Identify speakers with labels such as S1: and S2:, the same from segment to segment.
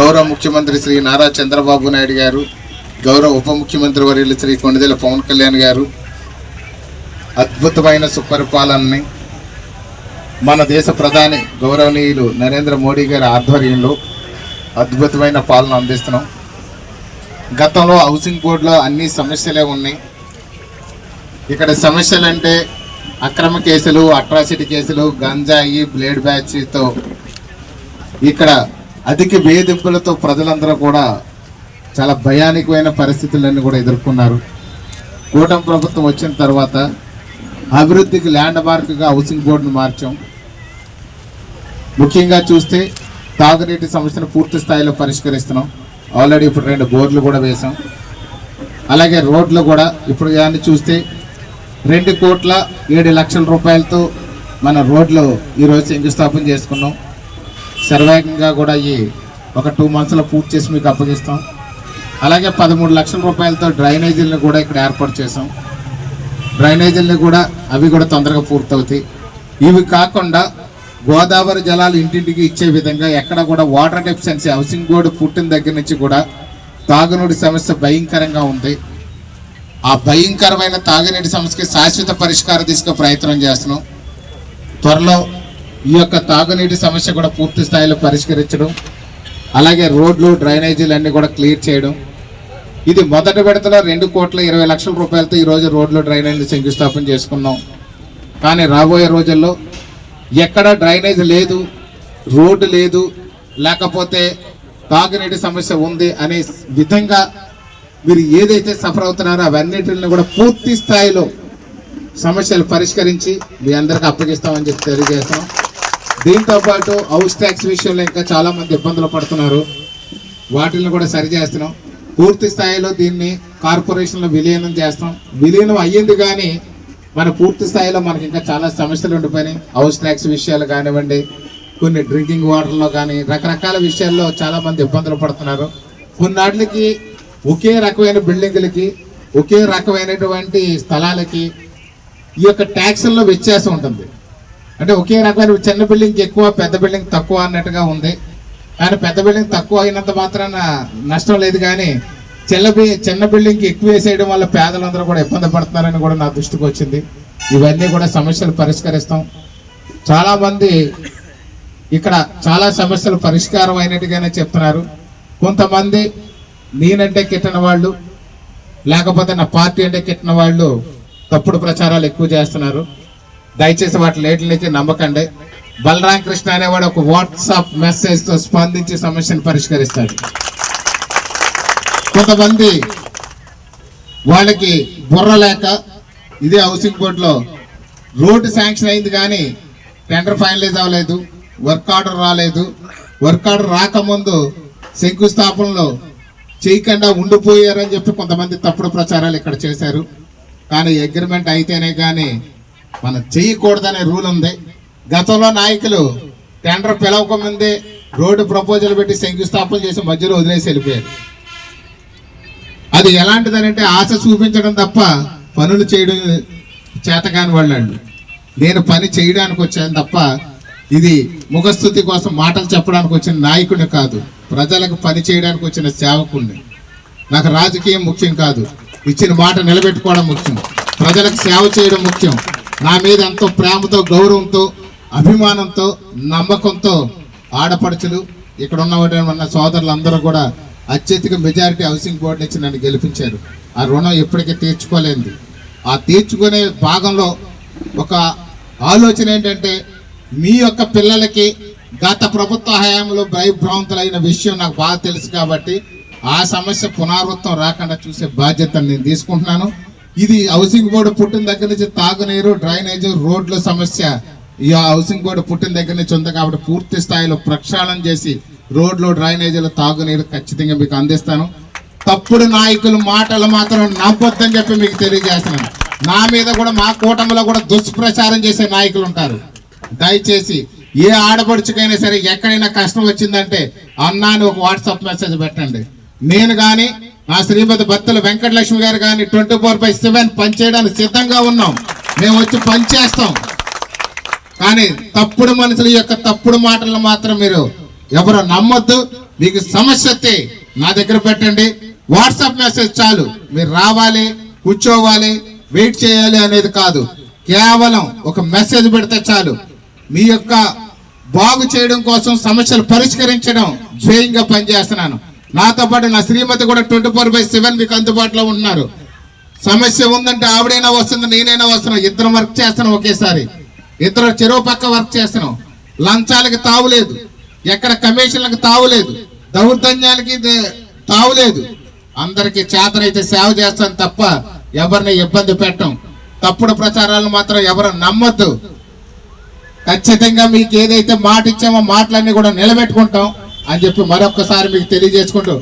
S1: గౌరవ ముఖ్యమంత్రి శ్రీ నారా చంద్రబాబు నాయుడు గారు గౌరవ ఉప ముఖ్యమంత్రి వర్యులు శ్రీ కొండదేల పవన్ కళ్యాణ్ గారు అద్భుతమైన సుపరిపాలనని మన దేశ ప్రధాని గౌరవనీయులు నరేంద్ర మోడీ గారి ఆధ్వర్యంలో అద్భుతమైన పాలన అందిస్తున్నాం. గతంలో హౌసింగ్ బోర్డులో అన్ని సమస్యలే ఉన్నాయి. ఇక్కడ సమస్యలు అంటే అక్రమ కేసులు అట్రాసిటీ కేసులు గంజాయి బ్లేడ్ బ్యాచ్తో ఇక్కడ అధిక వేధింపులతో ప్రజలందరూ కూడా చాలా భయానికమైన పరిస్థితులన్నీ కూడా ఎదుర్కొన్నారు. కూటమి ప్రభుత్వం వచ్చిన తర్వాత అభివృద్ధికి ల్యాండ్ మార్క్గా హౌసింగ్ బోర్డును మార్చాం. ముఖ్యంగా చూస్తే తాగునీటి సమస్యను పూర్తి స్థాయిలో పరిష్కరిస్తున్నాం. ఆల్రెడీ ఇప్పుడు రెండు బోర్లు కూడా వేసాం అలాగే రోడ్లు కూడా ఇప్పుడు కానీ చూస్తే రెండు కోట్ల ఏడు లక్షల రూపాయలతో మన రోడ్లు ఈరోజు శంకుస్థాపన చేసుకున్నాం. శరవేగంగా కూడా ఈ ఒక టూ మంత్స్లో పూర్తి చేసి మీకు అప్పగిస్తాం. అలాగే పదమూడు లక్షల రూపాయలతో డ్రైనేజీలను కూడా ఇక్కడ ఏర్పాటు చేసాం డ్రైనేజీలను కూడా అవి కూడా తొందరగా పూర్తవుతాయి. ఇవి కాకుండా గోదావరి జలాలు ఇంటింటికి ఇచ్చే విధంగా ఎక్కడ కూడా వాటర్ డెఫిషియన్సీ హౌసింగ్ బోర్డు పుట్టిన దగ్గర నుంచి కూడా తాగునీటి సమస్య భయంకరంగా ఉంది. ఆ భయంకరమైన తాగునీటి సమస్యకి శాశ్వత పరిష్కారం తీసుకునే ప్రయత్నం చేస్తున్నాం. త్వరలో ఈ యొక్క తాగునీటి సమస్య కూడా పూర్తి స్థాయిలో పరిష్కరించడం అలాగే రోడ్లు డ్రైనేజీలు అన్నీ కూడా క్లియర్ చేయడం. ఇది మొదటి విడతలో రెండు కోట్ల ఇరవై లక్షల రూపాయలతో ఈరోజు రోడ్లు డ్రైనేజీలు శంకుస్థాపన చేసుకున్నాం. కానీ రాబోయే రోజుల్లో ఎక్కడ డ్రైనేజ్ లేదు రోడ్డు లేదు లేకపోతే తాగునీటి సమస్య ఉంది అనే విధంగా మీరు ఏదైతే సఫర్ అవుతున్నారో అవన్నిటిని కూడా పూర్తి స్థాయిలో సమస్యలు పరిష్కరించి మీ అందరికి అప్పగిస్తామని చెప్పి తెలియజేస్తాం దీంతో పాటు హౌస్ ట్యాక్స్ విషయంలో ఇంకా చాలా మంది ఇబ్బందులు పడుతున్నారు. వాటిని కూడా సరిచేస్తున్నాం పూర్తి స్థాయిలో దీన్ని కార్పొరేషన్లో విలీనం చేస్తాం. విలీనం అయ్యింది కానీ మన పూర్తి స్థాయిలో మనకి ఇంకా చాలా సమస్యలు ఉండిపోయినాయి. హౌస్ ట్యాక్స్ విషయాలు కానివ్వండి కొన్ని డ్రింకింగ్ వాటర్లో కానీ రకరకాల విషయాల్లో చాలా మంది ఇబ్బందులు పడుతున్నారు. కొన్నాటికి ఒకే రకమైన బిల్డింగులకి ఒకే రకమైనటువంటి స్థలాలకి ఈ యొక్క ట్యాక్సుల్లో వ్యత్యాసం ఉంటుంది. అంటే ఒకే రకమైన చిన్న బిల్డింగ్ ఎక్కువ పెద్ద బిల్డింగ్ తక్కువ అన్నట్టుగా ఉంది. కానీ పెద్ద బిల్డింగ్ తక్కువ అయినంత మాత్రాన నష్టం లేదు కానీ చిన్న చిన్న బిల్డింగ్కి ఎక్కువ వేసేయడం వల్ల పేదలందరూ కూడా ఇబ్బంది పడుతున్నారని కూడా నా దృష్టికి వచ్చింది. ఇవన్నీ కూడా సమస్యలు పరిష్కరిస్తాం. చాలామంది ఇక్కడ చాలా సమస్యలు పరిష్కారం అయినట్టుగానే చెప్తున్నారు. కొంతమంది నేనంటే కిట్టిన వాళ్ళు లేకపోతే నా పార్టీ అంటే కిట్టిన వాళ్ళు తప్పుడు ప్రచారాలు ఎక్కువ చేస్తున్నారు. దయచేసి వాటి లేచి నమ్మకండి. బలరాం కృష్ణ అనేవాడు ఒక వాట్సాప్ మెసేజ్తో స్పందించి సమస్యను పరిష్కరిస్తాడు. కొంతమంది వాళ్ళకి బుర్ర లేక ఇదే హౌసింగ్ బోర్డులో రోడ్డు శాంక్షన్ అయింది కానీ టెండర్ ఫైనలైజ్ అవ్వలేదు వర్క్ ఆర్డర్ రాలేదు. వర్క్ ఆర్డర్ రాకముందు శంకుస్థాపనలో చేయకుండా ఉండిపోయారని చెప్పి కొంతమంది తప్పుడు ప్రచారాలు ఇక్కడ చేశారు. కానీ అగ్రిమెంట్ అయితేనే కానీ మనం చేయకూడదనే రూల్ ఉంది. గతంలో నాయకులు టెండర్ పిలవకముందే రోడ్డు ప్రపోజల్ పెట్టి శంకుస్థాపన చేసి మధ్యలో వదిలేసి వెళ్ళిపోయారు. అది ఎలాంటిదనంటే ఆశ చూపించడం తప్ప పనులు చేయడం చేతకాని వాళ్ళు నేను పని చేయడానికి వచ్చాను తప్ప ఇది ముఖస్థుతి కోసం మాటలు చెప్పడానికి వచ్చిన నాయకుడిని కాదు ప్రజలకు పని చేయడానికి వచ్చిన సేవకుడిని. నాకు రాజకీయం ముఖ్యం కాదు ఇచ్చిన మాట నిలబెట్టుకోవడం ముఖ్యం ప్రజలకు సేవ చేయడం ముఖ్యం నా మీద ఎంతో ప్రేమతో గౌరవంతో అభిమానంతో నమ్మకంతో ఆడపడుచులు ఇక్కడ ఉన్న మన సోదరులందరూ కూడా అత్యధిక మెజారిటీ హౌసింగ్ బోర్డు నుంచి నన్ను గెలిపించారు. ఆ రుణం ఎప్పటికీ తీర్చుకోలేంది ఆ తీర్చుకునే భాగంలో ఒక ఆలోచన ఏంటంటే మీ యొక్క పిల్లలకి గత ప్రభుత్వ హయాంలో భయభ్రాంతులైన విషయం నాకు బాగా తెలుసు కాబట్టి ఆ సమస్య పునరావృతం రాకుండా చూసే బాధ్యత నేను తీసుకుంటున్నాను. ఇది హౌసింగ్ బోర్డు పుట్టిన దగ్గర నుంచి తాగునీరు డ్రైనేజ్ రోడ్ల సమస్య. ఈ హౌసింగ్ బోర్డు పుట్టిన దగ్గర నుంచి ఉంది కాబట్టి పూర్తి స్థాయిలో ప్రక్షాళన చేసి రోడ్లు డ్రైనేజీలు తాగునీరు ఖచ్చితంగా మీకు అందిస్తాను. తప్పుడు నాయకులు మాటలు మాత్రం నమ్మొద్దని చెప్పి మీకు తెలియజేస్తున్నాను. నా మీద కూడా మా కూటమిలో కూడా దుష్ప్రచారం చేసే నాయకులు ఉంటారు. దయచేసి ఏ ఆడపడుచుకైనా సరే ఎక్కడైనా కష్టం వచ్చిందంటే అన్నాని ఒక వాట్సాప్ మెసేజ్ పెట్టండి. నేను కానీ ఆ శ్రీమతి భక్తుల వెంకటలక్ష్మి గారు కానీ ట్వంటీ ఫోర్ బై సెవెన్ పనిచేయడానికి సిద్ధంగా ఉన్నాం. మేము వచ్చి పనిచేస్తాం కానీ తప్పుడు మనుషుల యొక్క తప్పుడు మాటలను మాత్రం మీరు ఎవరు నమ్మొద్దు. మీకు సమస్య వస్తే నా దగ్గర పెట్టండి. వాట్సాప్ మెసేజ్ చాలు. మీరు రావాలి కూర్చోవాలి వెయిట్ చేయాలి అనేది కాదు. కేవలం ఒక మెసేజ్ పెడితే చాలు. మీ యొక్క బాగు చేయడం కోసం సమస్యలు పరిష్కరించడం ధ్యేయంగా పనిచేస్తున్నాను. నాతో పాటు నా శ్రీమతి కూడా ట్వంటీ ఫోర్ బై సెవెన్ మీకు అందుబాటులో ఉన్నారు. సమస్య ఉందంటే ఆవిడైనా వస్తుంది నేనైనా వస్తున్నాను ఇద్దరం వర్క్ చేస్తున్నాం ఒకేసారి. ఇద్దరు చెరువు పక్క వర్క్ చేస్తున్నాం. లంచాలకి తావులేదు ఎక్కడ కమిషన్లకు తావులేదు దౌర్జన్యాలకి తావులేదు అందరికి చేతనైతే సేవ చేస్తాను తప్ప ఎవరిని ఇబ్బంది పెట్టం. తప్పుడు ప్రచారాలను మాత్రం ఎవరు నమ్మొద్దు. ఖచ్చితంగా మీకు ఏదైతే మాట ఇచ్చామో మాటలన్నీ కూడా నిలబెట్టుకుంటాం. అని చెప్పి మరొకసారి మీకు తెలియజేసుకుంటూ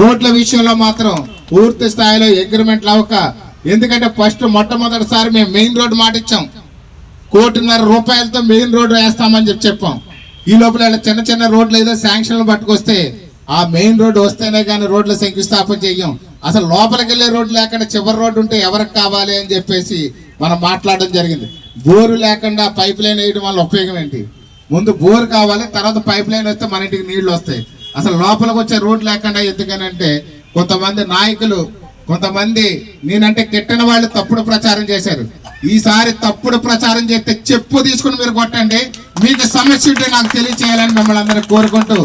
S1: రోడ్ల విషయంలో మాత్రం పూర్తి స్థాయిలో అగ్రిమెంట్లు అవ్వక ఎందుకంటే ఫస్ట్ మొట్టమొదటిసారి మేము మెయిన్ రోడ్ మాట ఇచ్చాం. కోటిన్నర రూపాయలతో మెయిన్ రోడ్డు వేస్తామని చెప్పి చెప్పాం. ఈ లోపల ఇలా చిన్న చిన్న రోడ్లు ఏదో శాంక్షన్లు పట్టుకొస్తే ఆ మెయిన్ రోడ్డు వస్తేనే కానీ రోడ్ల శంకుస్థాపన చెయ్యం. అసలు లోపలికి వెళ్ళే రోడ్డు లేకుండా చివరి రోడ్డు ఉంటే ఎవరికి కావాలి అని చెప్పేసి మనం మాట్లాడడం జరిగింది. బోరు లేకుండా పైప్ లైన్ వేయడం వల్ల ఉపయోగం ఏంటి? ముందు బోర్ కావాలి తర్వాత పైప్ లైన్ వస్తే మన ఇంటికి నీళ్ళు వస్తాయి. అసలు లోపలికి వచ్చే రోడ్ లేకుండా ఎందుకనంటే కొంతమంది నాయకులు కొంతమంది నేనంటే కెట్టిన వాళ్ళు తప్పుడు ప్రచారం చేశారు. ఈసారి తప్పుడు ప్రచారం చేస్తే చెప్పు తీసుకుని మీరు కొట్టండి. మీకు సమస్య ఉంటే నాకు తెలియచేయాలని మిమ్మల్ని అందరూ కోరుకుంటూ